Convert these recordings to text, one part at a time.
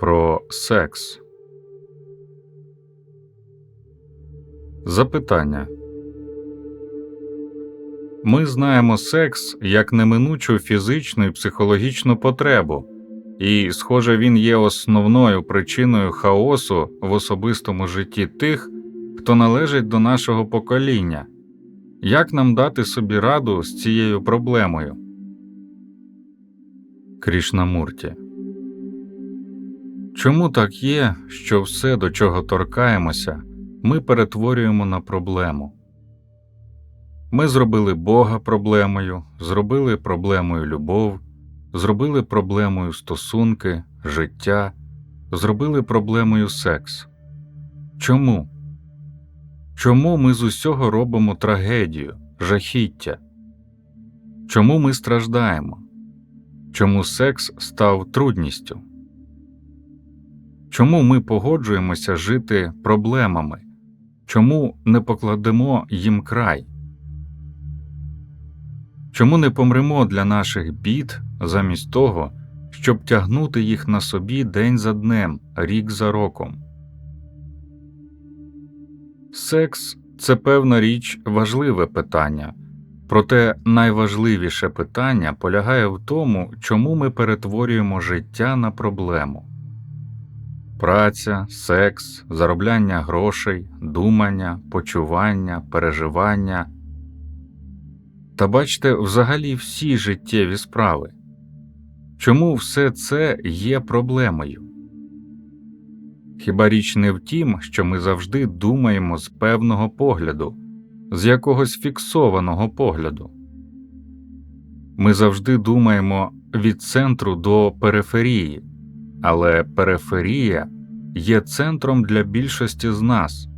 про секс. Запитання Ми знаємо секс як неминучу фізичну і психологічну потребу, і, схоже, він є основною причиною хаосу в особистому житті тих, хто належить до нашого покоління. Як нам дати собі раду з цією проблемою? Крішнамурті Чому так є, що все, до чого торкаємося, ми перетворюємо на проблему? Ми зробили Бога проблемою, зробили проблемою любов, зробили проблемою стосунки, життя, зробили проблемою секс. Чому? Чому ми з усього робимо трагедію, жахіття? Чому ми страждаємо? Чому секс став трудністю? Чому ми погоджуємося жити проблемами? Чому не покладемо їм край? Чому не помремо для наших бід замість того, щоб тягнути їх на собі день за днем, рік за роком? Секс це певна річ важливе питання, проте найважливіше питання полягає в тому, чому ми перетворюємо життя на проблему. Праця, секс, заробляння грошей, думання, почування, переживання та бачте взагалі всі життєві справи. Чому все це є проблемою? Хіба річ не в тім, що ми завжди думаємо з певного погляду, з якогось фіксованого погляду? Ми завжди думаємо від центру до периферії, але периферія є центром для більшості з нас,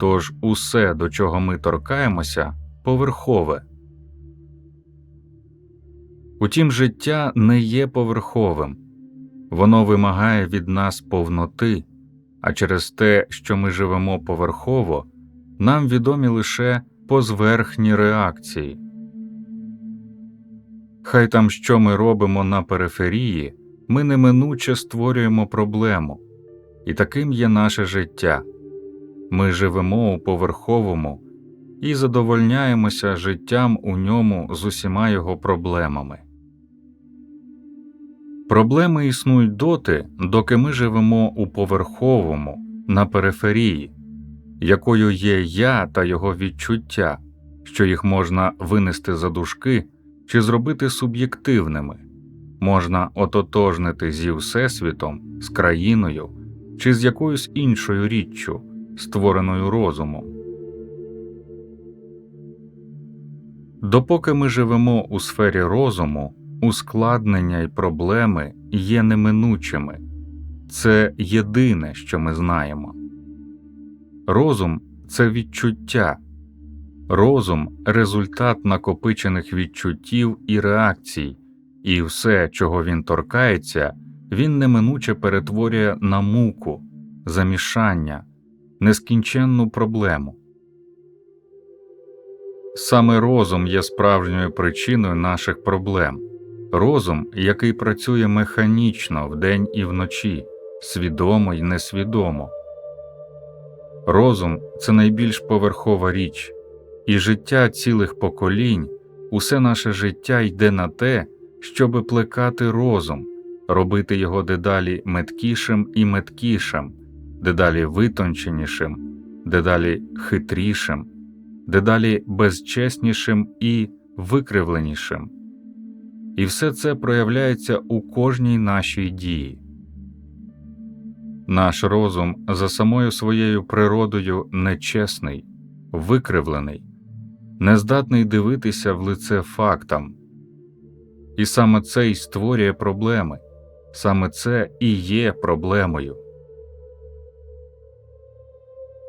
тож усе, до чого ми торкаємося, поверхове. Утім, життя не є поверховим, воно вимагає від нас повноти, а через те, що ми живемо поверхово, нам відомі лише позверхні реакції. Хай там що ми робимо на периферії, ми неминуче створюємо проблему, і таким є наше життя. Ми живемо у поверховому і задовольняємося життям у ньому з усіма його проблемами. Проблеми існують доти, доки ми живемо у поверховому, на периферії, якою є я та його відчуття, що їх можна винести за дужки чи зробити суб'єктивними, можна ототожнити зі Всесвітом, з країною чи з якоюсь іншою річчю, створеною розумом. Допоки ми живемо у сфері розуму, ускладнення й проблеми є неминучими, це єдине, що ми знаємо. Розум це відчуття, розум результат накопичених відчуттів і реакцій, і все, чого він торкається, він неминуче перетворює на муку, замішання, нескінченну проблему. Саме розум є справжньою причиною наших проблем, розум, який працює механічно вдень і вночі, свідомо й несвідомо. Розум це найбільш поверхова річ, і життя цілих поколінь, усе наше життя йде на те, щоби плекати розум, робити його дедалі меткішим і меткішим, дедалі витонченішим, дедалі хитрішим, дедалі безчеснішим і викривленішим. І все це проявляється у кожній нашій дії. Наш розум за самою своєю природою нечесний, викривлений, нездатний дивитися в лице фактам, і саме це й створює проблеми, саме це і є проблемою.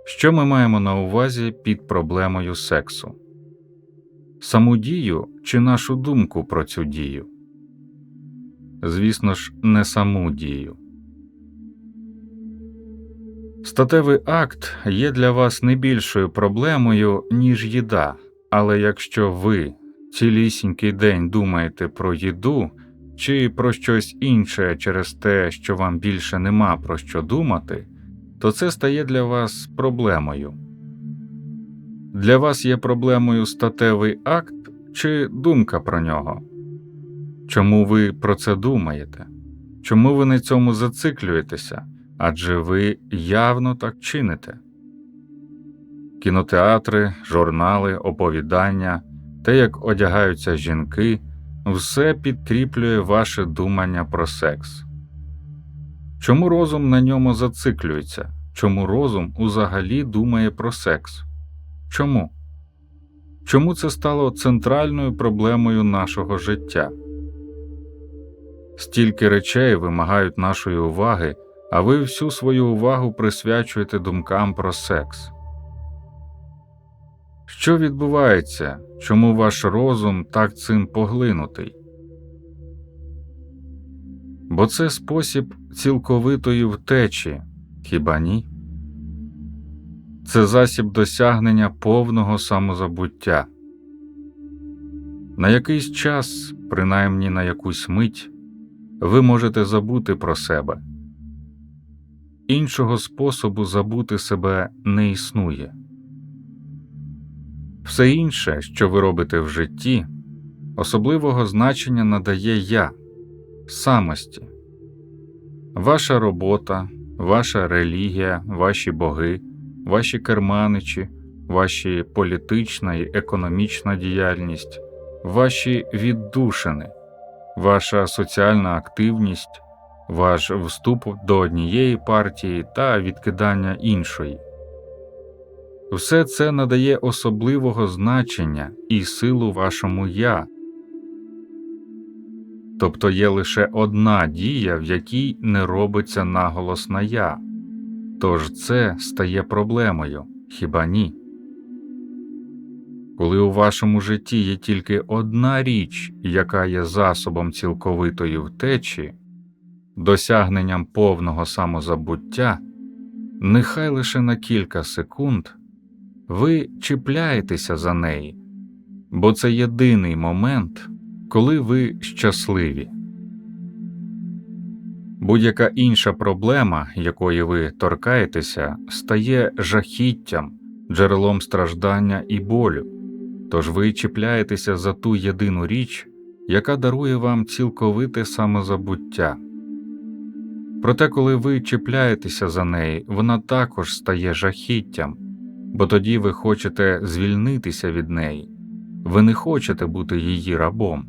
Що ми маємо на увазі під проблемою сексу? Саму дію чи нашу думку про цю дію? Звісно ж, не саму дію. Статевий акт є для вас не більшою проблемою, ніж їда, але якщо ви цілісінький день думаєте про їду чи про щось інше через те, що вам більше нема про що думати, то це стає для вас проблемою. Для вас є проблемою статевий акт чи думка про нього? Чому ви про це думаєте? Чому ви на цьому зациклюєтеся? Адже ви явно так чините. Кінотеатри, журнали, оповідання, те, як одягаються жінки, все підкріплює ваше думання про секс. Чому розум на ньому зациклюється? Чому розум узагалі думає про секс? Чому? Чому це стало центральною проблемою нашого життя? Стільки речей вимагають нашої уваги, а ви всю свою увагу присвячуєте думкам про секс. Що відбувається, чому ваш розум так цим поглинутий? Бо це спосіб цілковитої втечі, хіба ні? Це засіб досягнення повного самозабуття. На якийсь час, принаймні на якусь мить, ви можете забути про себе. Іншого способу забути себе не існує. Все інше, що ви робите в житті, особливого значення надає я, самості, ваша робота, ваша релігія, ваші боги, ваші керманичі, ваші політична і економічна діяльність, ваші віддушини, ваша соціальна активність, ваш вступ до однієї партії та відкидання іншої. Все це надає особливого значення і силу вашому я, тобто є лише одна дія, в якій не робиться наголос на я, тож це стає проблемою, хіба ні? Коли у вашому житті є тільки одна річ, яка є засобом цілковитої втечі, досягненням повного самозабуття, нехай лише на кілька секунд ви чіпляєтеся за неї, бо це єдиний момент, коли ви щасливі. Будь-яка інша проблема, якої ви торкаєтеся, стає жахіттям, джерелом страждання і болю, тож ви чіпляєтеся за ту єдину річ, яка дарує вам цілковите самозабуття. Проте, коли ви чіпляєтеся за неї, вона також стає жахіттям бо тоді ви хочете звільнитися від неї, ви не хочете бути її рабом.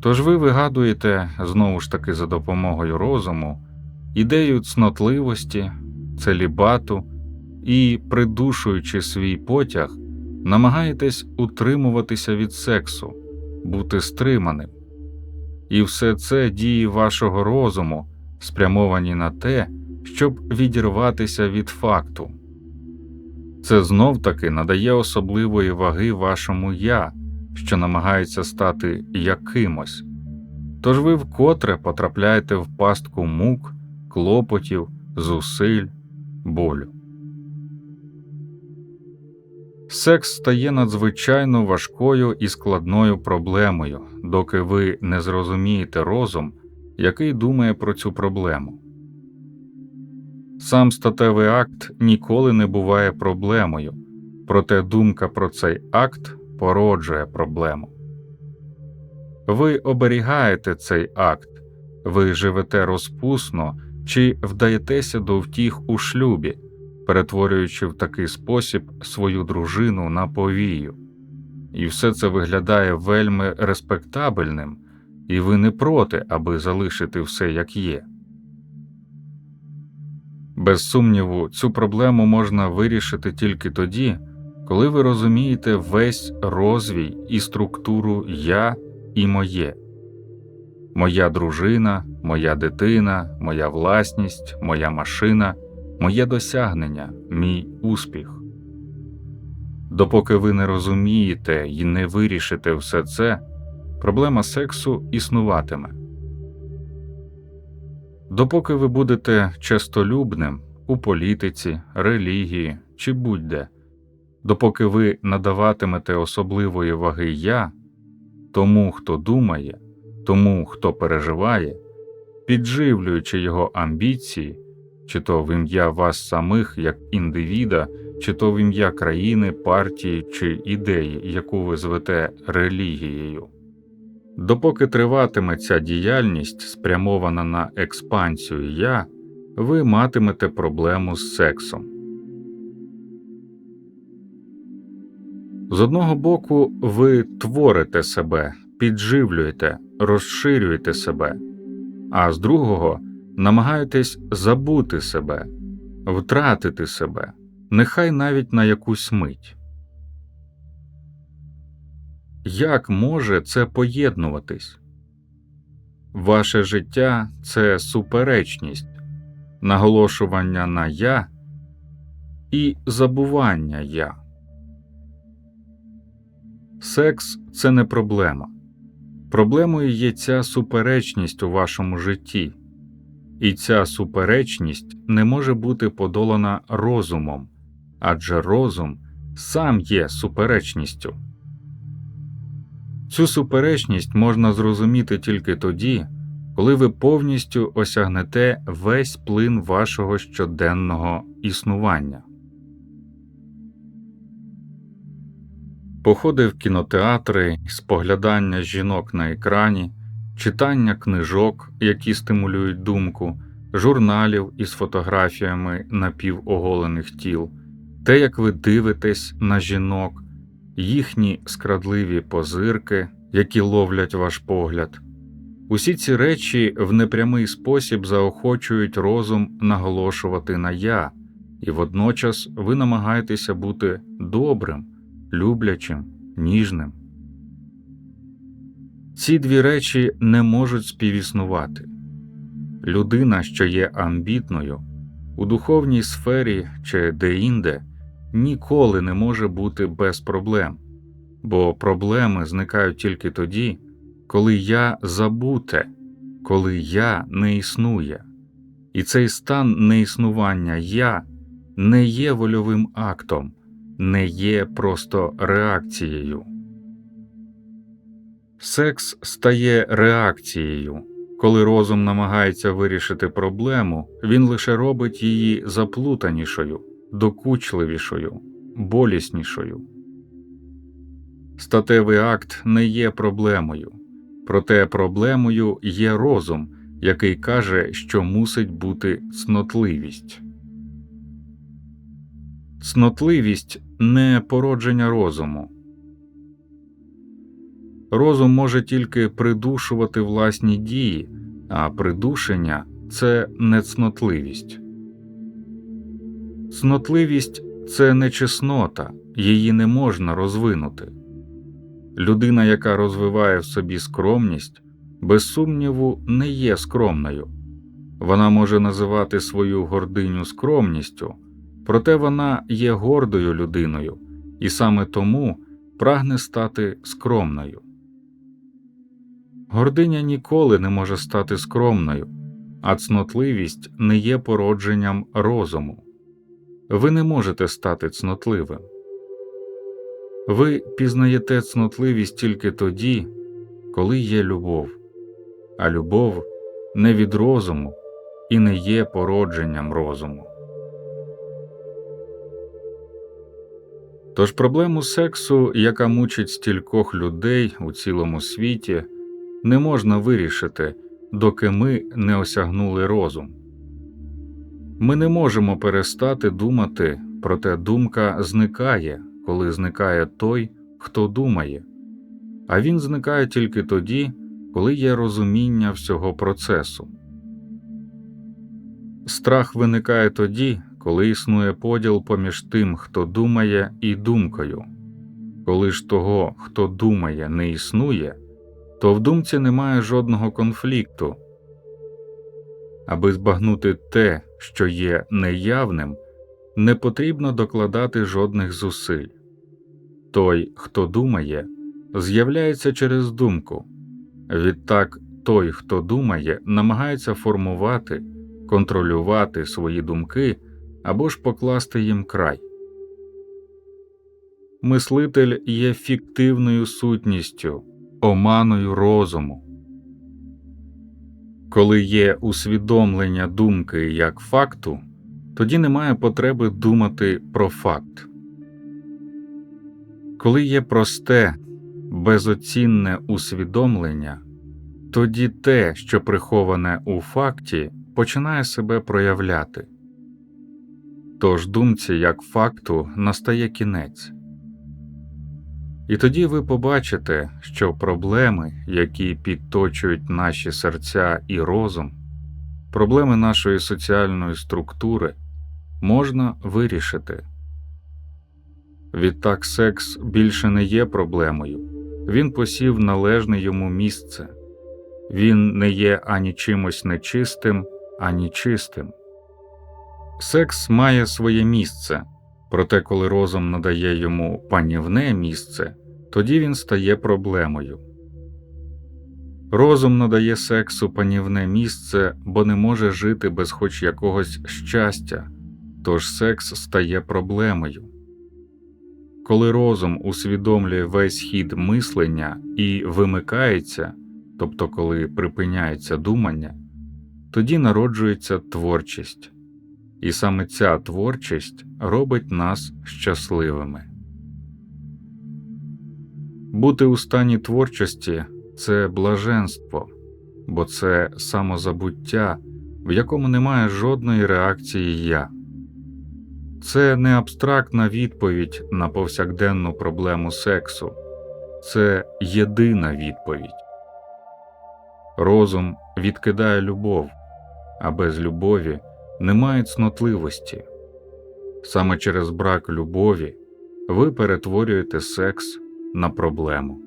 Тож ви вигадуєте знову ж таки за допомогою розуму ідею цнотливості, целібату і, придушуючи свій потяг, намагаєтесь утримуватися від сексу, бути стриманим. І все це дії вашого розуму, спрямовані на те, щоб відірватися від факту. Це знов таки надає особливої ваги вашому я, що намагається стати якимось, тож ви вкотре потрапляєте в пастку мук, клопотів, зусиль, болю. Секс стає надзвичайно важкою і складною проблемою, доки ви не зрозумієте розум, який думає про цю проблему. Сам статевий акт ніколи не буває проблемою, проте думка про цей акт породжує проблему. Ви оберігаєте цей акт, ви живете розпусно чи вдаєтеся до втіх у шлюбі, перетворюючи в такий спосіб свою дружину на повію, і все це виглядає вельми респектабельним, і ви не проти, аби залишити все як є. Без сумніву, цю проблему можна вирішити тільки тоді, коли ви розумієте весь розвій і структуру я і моє, моя дружина, моя дитина, моя власність, моя машина, моє досягнення, мій успіх. Допоки ви не розумієте і не вирішите все це, проблема сексу існуватиме. Допоки ви будете честолюбним у політиці, релігії чи будь-де, допоки ви надаватимете особливої ваги я тому, хто думає, Тому, хто переживає, підживлюючи його амбіції, чи то в ім'я вас самих як індивіда, чи то в ім'я країни, партії чи ідеї, яку ви звете релігією. Допоки триватиме ця діяльність, спрямована на експансію я, ви матимете проблему з сексом. З одного боку, ви творите себе, підживлюєте, розширюєте себе, а з другого намагаєтесь забути себе, втратити себе, нехай навіть на якусь мить. Як може це поєднуватись? Ваше життя це суперечність, наголошування на я і забування я. Секс це не проблема. Проблемою є ця суперечність у вашому житті, і ця суперечність не може бути подолана розумом, адже розум сам є суперечністю. Цю суперечність можна зрозуміти тільки тоді, коли ви повністю осягнете весь плин вашого щоденного існування. Походи в кінотеатри, споглядання жінок на екрані, читання книжок, які стимулюють думку, журналів із фотографіями напівоголених тіл, те, як ви дивитесь на жінок, їхні скрадливі позирки, які ловлять ваш погляд. Усі ці речі в непрямий спосіб заохочують розум наголошувати на я, і водночас ви намагаєтеся бути добрим, люблячим, ніжним. Ці дві речі не можуть співіснувати. Людина, що є амбітною, у духовній сфері чи деінде, ніколи не може бути без проблем, бо проблеми зникають тільки тоді, коли я забуте, коли я не існує, і цей стан неіснування я не є вольовим актом, не є просто реакцією. Секс стає реакцією. Коли розум намагається вирішити проблему, він лише робить її заплутанішою, докучливішою, боліснішою. Статевий акт не є проблемою, проте проблемою є розум, який каже, що мусить бути цнотливість. Цнотливість не породження розуму. Розум може тільки придушувати власні дії, а придушення це не цнотливість. Цнотливість це не чеснота, її не можна розвинути. Людина, яка розвиває в собі скромність, без сумніву, не є скромною. Вона може називати свою гординю скромністю, проте вона є гордою людиною і саме тому прагне стати скромною. Гординя ніколи не може стати скромною, а цнотливість не є породженням розуму. Ви не можете стати цнотливим. Ви пізнаєте цнотливість тільки тоді, коли є любов, а любов не від розуму і не є породженням розуму. Тож проблему сексу, яка мучить стількох людей у цілому світі, не можна вирішити, доки ми не осягнули розум. Ми не можемо перестати думати, проте думка зникає, коли зникає той, хто думає, а він зникає тільки тоді, коли є розуміння всього процесу. Страх виникає тоді, коли існує поділ поміж тим, хто думає, і думкою. Коли ж того, хто думає, не існує, то в думці немає жодного конфлікту. Аби збагнути те, що є неявним, не потрібно докладати жодних зусиль. Той, хто думає, з'являється через думку. Відтак той, хто думає, намагається формувати, контролювати свої думки або ж покласти їм край. Мислитель є фіктивною сутністю, оманою розуму. Коли є усвідомлення думки як факту, тоді немає потреби думати про факт. Коли є просте, безоцінне усвідомлення, тоді те, що приховане у факті, починає себе проявляти. Тож думці як факту настає кінець. І тоді ви побачите, що проблеми, які підточують наші серця і розум, проблеми нашої соціальної структури можна вирішити. Відтак секс більше не є проблемою, він посів належне йому місце, він не є ані чимось нечистим, ані чистим. Секс має своє місце, проте коли розум надає йому панівне місце, тоді він стає проблемою. Розум надає сексу панівне місце, бо не може жити без хоч якогось щастя, тож секс стає проблемою. Коли розум усвідомлює весь хід мислення і вимикається, тобто коли припиняється думання, тоді народжується творчість, і саме ця творчість робить нас щасливими. Бути у стані творчості це блаженство, бо це самозабуття, в якому немає жодної реакції я. Це не абстрактна відповідь на повсякденну проблему сексу, це єдина відповідь. Розум відкидає любов, а без любові немає цнотливості. Саме через брак любові ви перетворюєте секс на проблему.